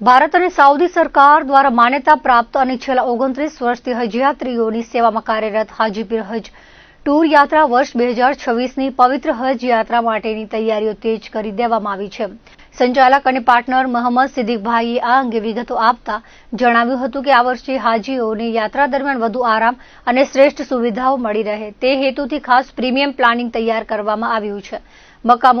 ભારત અને સાઉદી સરકાર દ્વારા માન્યતા પ્રાપ્ત અને છેલ્લા ઓગણત્રીસ વર્ષથી હજયાત્રીઓની સેવામાં કાર્યરત હાજીપીર હજ ટૂર યાત્રા વર્ષ બે હજાર છવ્વીસની પવિત્ર હજ યાત્રા માટેની તૈયારીઓ તેજ કરી દેવામાં આવી છે. સંચાલક અને પાર્ટનર મહંમદ સિદ્દીકભાઈએ આ અંગે વિગતો આપતા જણાવ્યું હતું કે આ વર્ષે હાજીઓને યાત્રા દરમિયાન વધુ આરામ અને શ્રેષ્ઠ સુવિધાઓ મળી રહે. તે હેતુથી ખાસ પ્રીમિયમ પ્લાનિંગ તૈયાર કરવામાં આવ્યું છે. મક્કા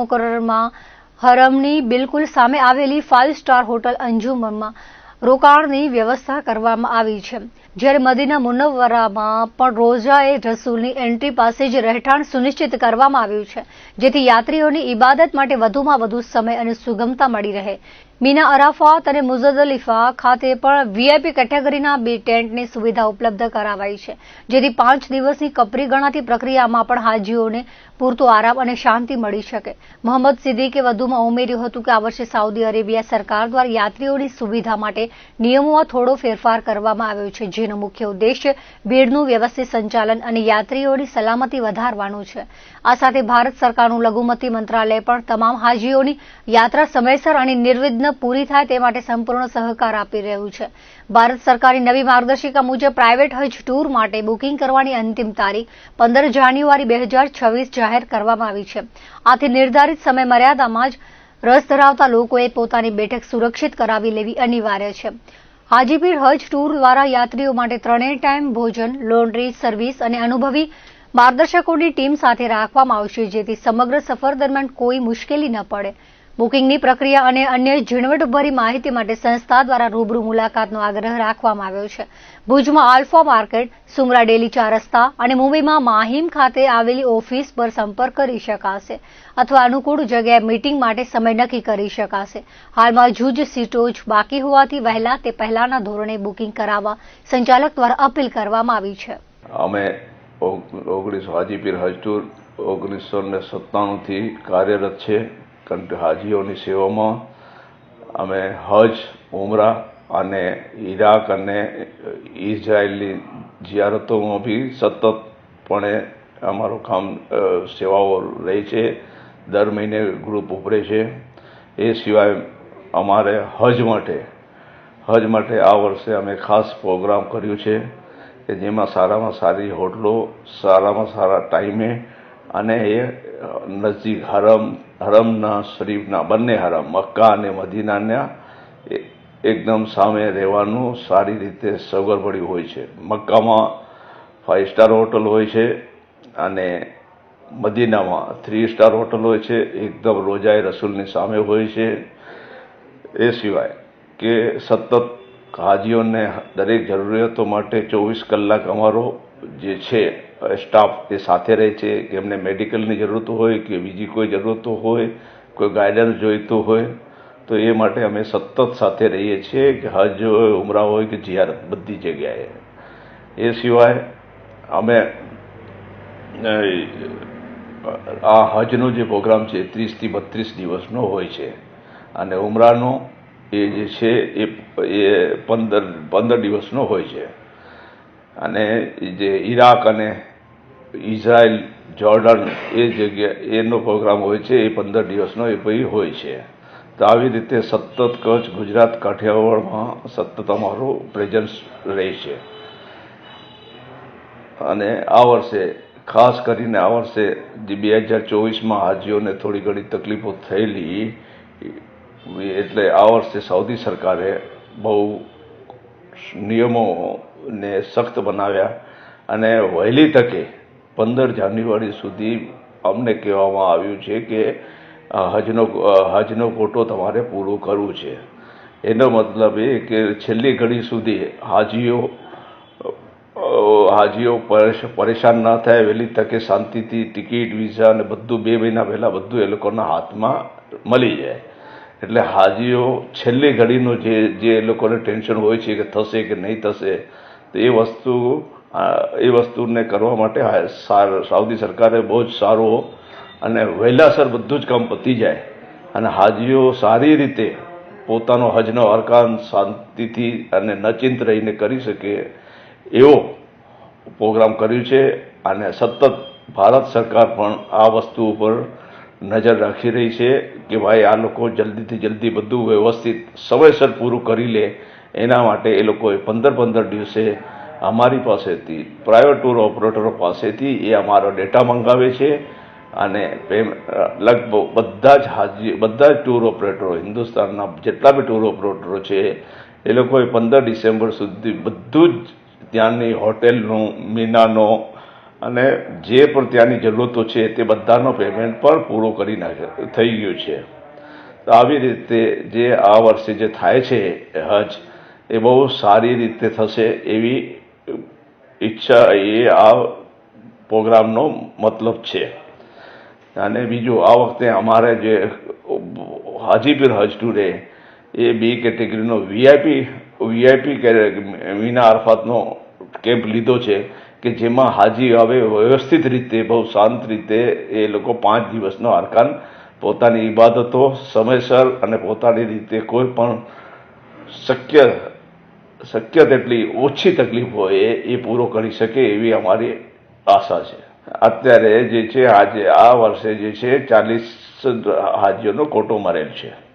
હરમની બિલકુલ સામે આવેલી ફાઇવ સ્ટાર હોટલ અંજુમમાં રોકાણની વ્યવસ્થા કરવામાં આવી છે. જ્યારે મદીના મુનવ્વરામાં પણ રોઝાએ રસૂલની એન્ટ્રી પાસે જ રહેઠાણ સુનિશ્ચિત કરવામાં આવ્યું છે. જેથી યાત્રીઓની ઇબાદત માટે વધુમાં વધુ સમય અને સુગમતા મળી રહે. મીના અરાફાત અને મુઝદલિફા ખાતે પણ વીઆઈપી કેટેગરીના બે ટેન્ટની સુવિધા ઉપલબ્ધ કરાવાઈ છે, જેથી પાંચ દિવસની કપરી ગણાતી પ્રક્રિયામાં પણ હાજીઓને પૂરતો આરામ અને શાંતિ મળી શકે. મોહમ્મદ સિદ્દીકે વધુમાં ઉમેર્યું હતું કે આ વર્ષે સાઉદી અરેબિયા સરકાર દ્વારા યાત્રીઓની સુવિધા માટે નિયમોમાં થોડો ફેરફાર કરવામાં આવ્યો છે, જેનો મુખ્ય ઉદ્દેશ્ય ભીડનું વ્યવસ્થિત સંચાલન અને યાત્રીઓની સલામતી વધારવાનું છે. આ સાથે ભારત સરકારનું લઘુમતી મંત્રાલય પણ તમામ હાજીઓની યાત્રા સમયસર અને નિર્વિઘ્ન પૂરી થાય તે માટે સંપૂર્ણ સહકાર આપી રહ્યું છે. ભારત સરકારની નવી માર્ગદર્શિકા મુજબ પ્રાઇવેટ હજ ટૂર માટે બુકિંગ કરવાની અંતિમ તારીખ પંદર જાન્યુઆરી બે હજાર છવ્વીસ જાહેર કરવામાં આવી છે. આથી નિર્ધારિત સમય મર્યાદામાં જ રસ ધરાવતા લોકોએ પોતાની બેઠક સુરક્ષિત કરાવી લેવી અનિવાર્ય છે. હાજીપીર હજ ટૂર દ્વારા યાત્રીઓ માટે ત્રણેય ટાઈમ ભોજન, લોન્ડ્રી, સર્વિસ અને અનુભવી માર્ગદર્શકોની ટીમ સાથે રાખવામાં આવશે જેથી સમગ્ર સફર દરમિયાન કોઈ મુશ્કેલી ન પડે. બુકિંગની પ્રક્રિયા અને અન્ય ઝીણવટભરી માહિતી માટે સંસ્થા દ્વારા રૂબરૂ મુલાકાતનો આગ્રહ રાખવામાં આવ્યો છે. ભુજમાં આલ્ફા માર્કેટ, સુમરા ડેલી ચાર રસ્તા અને મુંબઈમાં માહિમ ખાતે આવેલી ઓફિસ પર સંપર્ક કરી શકાશે અથવા અનુકૂળ જગ્યાએ મીટિંગ માટે સમય નક્કી કરી શકાશે. હાલમાં જૂજ સીટો જ બાકી હોવાથી વહેલા તે પહેલાના ધોરણે બુકિંગ કરાવવા સંચાલક દ્વારા અપીલ કરવામાં આવી છે. અમે ઓગણીસો, હાજીપીર હજ ઓગણીસો ને સત્તાણુંથી કાર્યરત છે. કારણ કે હાજીઓની સેવામાં અમે હજ, ઉમરા અને ઈરાક અને ઇઝરાયલની જિયારતોમાં બી સતતપણે અમારું કામ સેવાઓ રહી છે. દર મહિને ગ્રુપ ઉભરે છે. એ સિવાય અમારે હજ માટે હજ માટે આ વર્ષે અમે ખાસ પ્રોગ્રામ કર્યું છે કે જેમાં સારામાં સારી હોટલો, સારામાં સારા ટાઈમે અને એ નજીક હરમ, હરમના શરીફના બંને હરમ, મક્કા અને મદીનાના એકદમ સામે રહેવાનું સારી રીતે સગવડ પડી હોય છે. મક્કામાં ફાઇવ સ્ટાર હોટલ હોય છે અને મદીનામાં થ્રી સ્ટાર હોટલ હોય છે. એકદમ રોજાએ રસૂલની સામે હોય છે. એ સિવાય કે સતત હાજીઓને દરેક જરૂરિયાતો માટે ચોવીસ કલાક અમારો જે છે સ્ટાફ એ સાથે રહે છે, કે એમને મેડિકલની જરૂરત હોય, કે બીજી કોઈ જરૂરતો હોય, કોઈ ગાઈડન્સ જોઈતું હોય, તો એ માટે અમે સતત સાથે રહીએ છીએ કે હજ હોય, ઉમરા હોય, કે જિયારત, બધી જગ્યાએ. એ સિવાય અમે આ હજનો જે પ્રોગ્રામ છે, ત્રીસથી બત્રીસ દિવસનો હોય છે. અને ઉમરાનો એ જે છે એ પંદર પંદર દિવસનો હોય છે. અને જે ઈરાક અને ઇઝરાયલ જોર્ડન એ જગ્યા, એનો પ્રોગ્રામ હોય છે, એ પંદર દિવસનો એ પછી હોય છે. તો આવી રીતે સતત કચ્છ, ગુજરાત, કાઠિયાવાડમાં સતત અમારું પ્રેઝન્સ રહે છે. અને આ વર્ષે, ખાસ કરીને આ વર્ષે જે બે હજાર ચોવીસમાં હાજીઓને થોડી ઘણી તકલીફો થયેલી એટલે આ વર્ષે સાઉદી સરકારે બહુ નિયમોને સખ્ત બનાવ્યા અને વહેલી તકે પંદર જાન્યુઆરી સુધી અમને કહેવામાં આવ્યું છે કે હજનો હજનો કોટો તમારે પૂરો કરવું છે. એનો મતલબ એ કે છેલ્લી ઘડી સુધી હાજીઓ હાજીઓ પરેશ- પરેશાન ના થાય, વહેલી તકે શાંતિથી ટિકિટ, વિઝા અને બધું બે મહિના પહેલાં બધું એ લોકોના હાથમાં મળી જાય. એટલે હાજીઓ છેલ્લી ઘડીનું જે જે લોકોને ટેન્શન હોય છે કે થશે કે નહીં થશે, તો એ વસ્તુ એ વસ્તુને કરવા માટે સાઉદી સરકારે બહુ જ સારો અને વહેલાસર બધું જ કામ પતી જાય. અને હાજીઓ સારી રીતે પોતાનો હજનો અરકાન શાંતિથી અને નચિંત રહીને કરી શકે એવો પ્રોગ્રામ કર્યું છે. અને સતત ભારત સરકાર પણ આ વસ્તુ ઉપર નજર રાખી રહી છે કે ભાઈ આ લોકો જલ્દીથી જલ્દી બધું વ્યવસ્થિત સમયસર પૂરું કરી લે. એના માટે એ લોકોએ પંદર પંદર દિવસે અમારી પાસેથી પ્રાઇવેટ ટૂર ઓપરેટરો પાસેથી એ અમારો ડેટા મંગાવે છે અને લગભગ બધા જ હાજી, બધા જ ટૂર ઓપરેટરો હિન્દુસ્તાનના જેટલા બી ટૂર ઓપરેટરો છે, એ લોકોએ પંદર ડિસેમ્બર સુધી બધું જ ત્યાંની હોટેલનું, મીનાનો અને જે પણ ત્યાંની જરૂરતો છે તે બધાનો પેમેન્ટ પણ પૂરો કરી નાખે, થઈ ગયું છે. તો આવી રીતે જે આ વર્ષે જે થાય છે હજ, એ બહુ સારી રીતે થશે એવી ઈચ્છા એ આ પ્રોગ્રામનો મતલબ છે. અને બીજું, આ વખતે અમારે જે હાજીપીર હજ ટુરે એ બી કેટેગરીનો વીઆઈપી વીઆઈપી મીના અરફાતનો કેમ્પ લીધો છે. કે જેમાં હાજી હવે વ્યવસ્થિત રીતે, બહુ શાંત રીતે એ લોકો પાંચ દિવસનો આરકાન પોતાની ઇબાદતો સમયસર અને પોતાની રીતે કોઈ પણ શક્ય શક્ય તેટલી ઓછી તકલીફ હોય એ- પૂરો કરી શકે એવી અમારી આશા છે. અત્યારે જે છે, આજે આ વર્ષે જે છે, ચાલીસ હાજીઓનો કોટો મરેલ છે.